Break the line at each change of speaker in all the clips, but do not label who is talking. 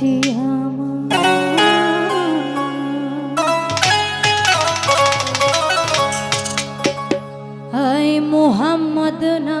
বুঝি আমার। হায় মোহাম্মদ না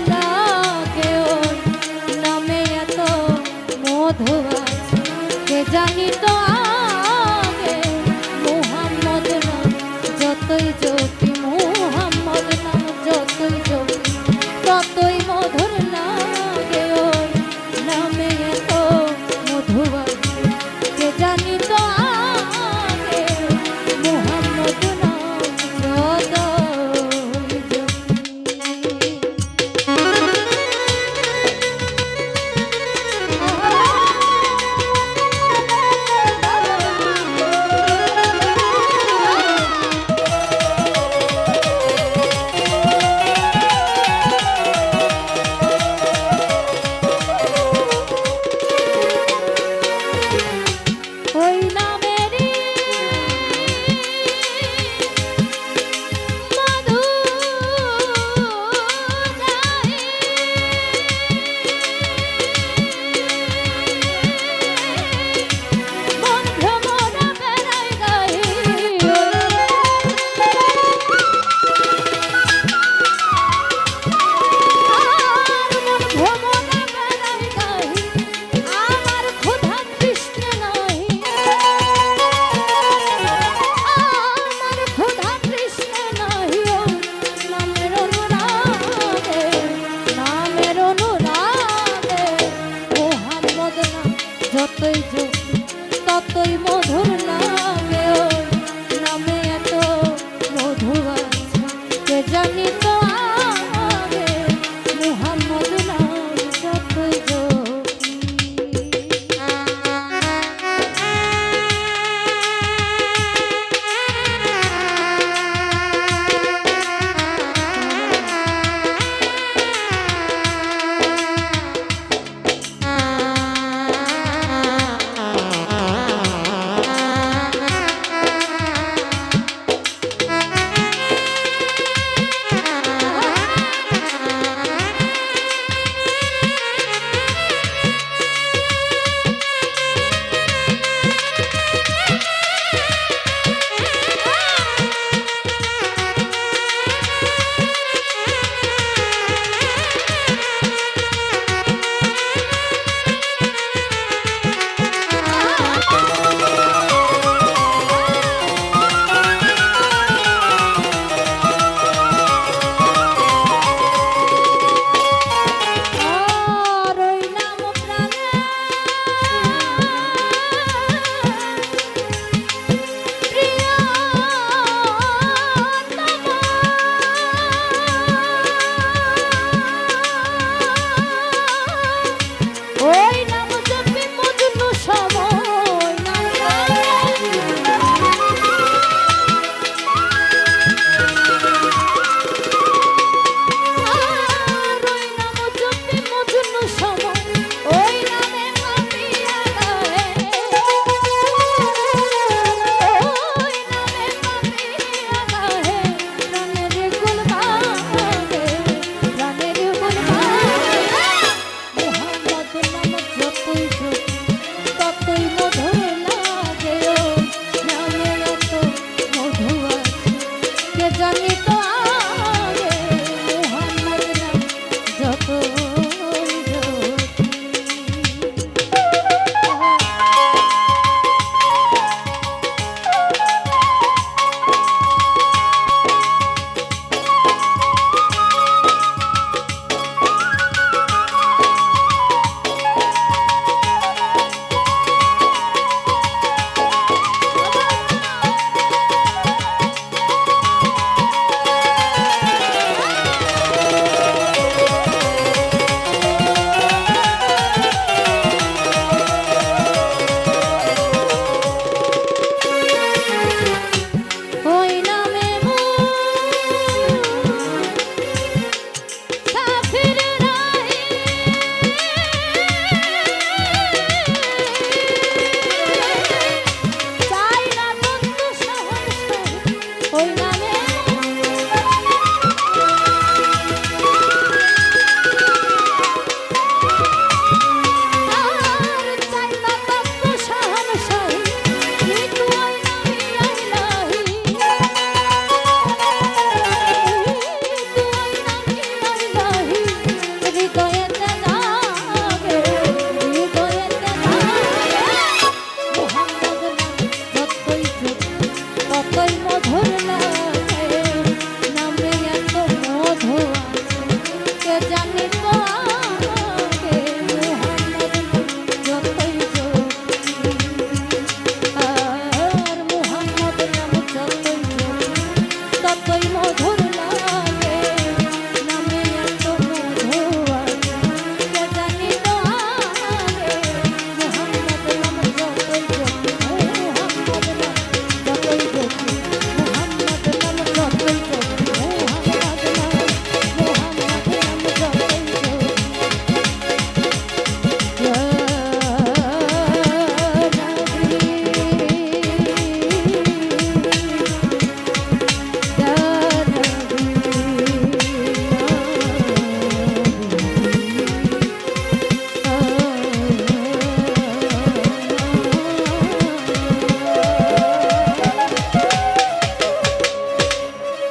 আছে কে জানি তো আগে নাম, যতই জপি মুহাম্মদ নাম, যতই জপি ততই মধুর লাগে ওই নামে